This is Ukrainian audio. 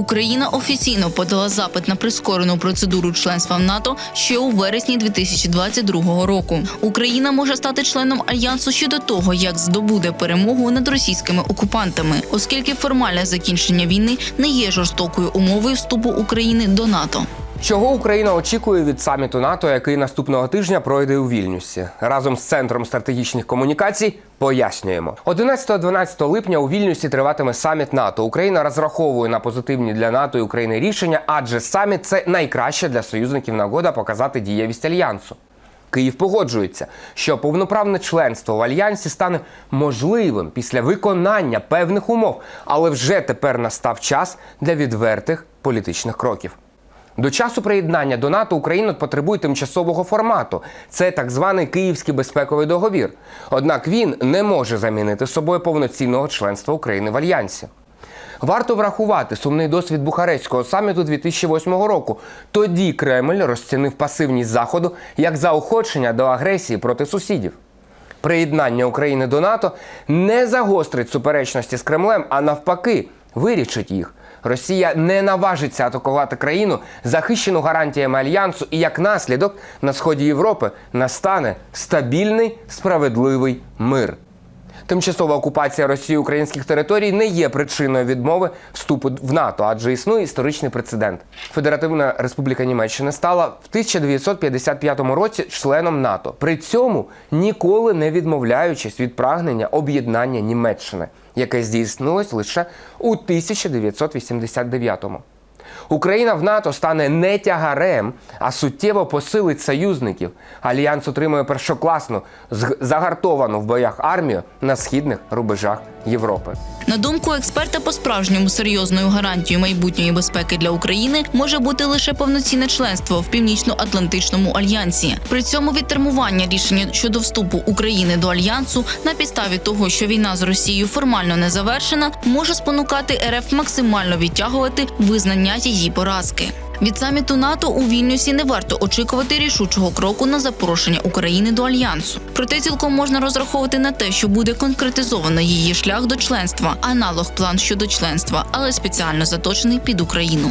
Україна офіційно подала запит на прискорену процедуру членства в НАТО ще у вересні 2022 року. Україна може стати членом альянсу ще до того, як здобуде перемогу над російськими окупантами, оскільки формальне закінчення війни не є жорстокою умовою вступу України до НАТО. Чого Україна очікує від саміту НАТО, який наступного тижня пройде у Вільнюсі? Разом з центром стратегічних комунікацій пояснюємо. 11-12 липня у Вільнюсі триватиме саміт НАТО. Україна розраховує на позитивні для НАТО і України рішення, адже саміт це найкраще для союзників нагода показати дієвість альянсу. Київ погоджується, що повноправне членство в альянсі стане можливим після виконання певних умов, але вже тепер настав час для відвертих політичних кроків. До часу приєднання до НАТО Україна потребує тимчасового формату. Це так званий Київський безпековий договір. Однак він не може замінити собою повноцінного членства України в альянсі. Варто врахувати сумний досвід Бухарестського саміту 2008 року. Тоді Кремль розцінив пасивність Заходу як заохочення до агресії проти сусідів. Приєднання України до НАТО не загострить суперечності з Кремлем, а навпаки, вирішить їх. Росія не наважиться атакувати країну, захищену гарантіями альянсу, і як наслідок на сході Європи настане стабільний справедливий мир. Тимчасова окупація Росії українських територій не є причиною відмови вступу в НАТО, адже існує історичний прецедент. Федеративна Республіка Німеччина стала в 1955 році членом НАТО. При цьому ніколи не відмовляючись від прагнення об'єднання Німеччини, яке здійснилось лише у 1989-му. Україна в НАТО стане не тягарем, а суттєво посилить союзників. Альянс отримує першокласну, загартовану в боях армію на східних рубежах Європи. На думку експерта, по справжньому серйозною гарантією майбутньої безпеки для України може бути лише повноцінне членство в північно-атлантичному альянсі. При цьому відтермування рішення щодо вступу України до альянсу на підставі того, що війна з Росією формально не завершена, може спонукати РФ максимально відтягувати визнання її поразки. Від саміту НАТО у Вільнюсі не варто очікувати рішучого кроку на запрошення України до альянсу. Проте цілком можна розраховувати на те, що буде конкретизовано її шлях до членства, аналог план щодо членства, але спеціально заточений під Україну.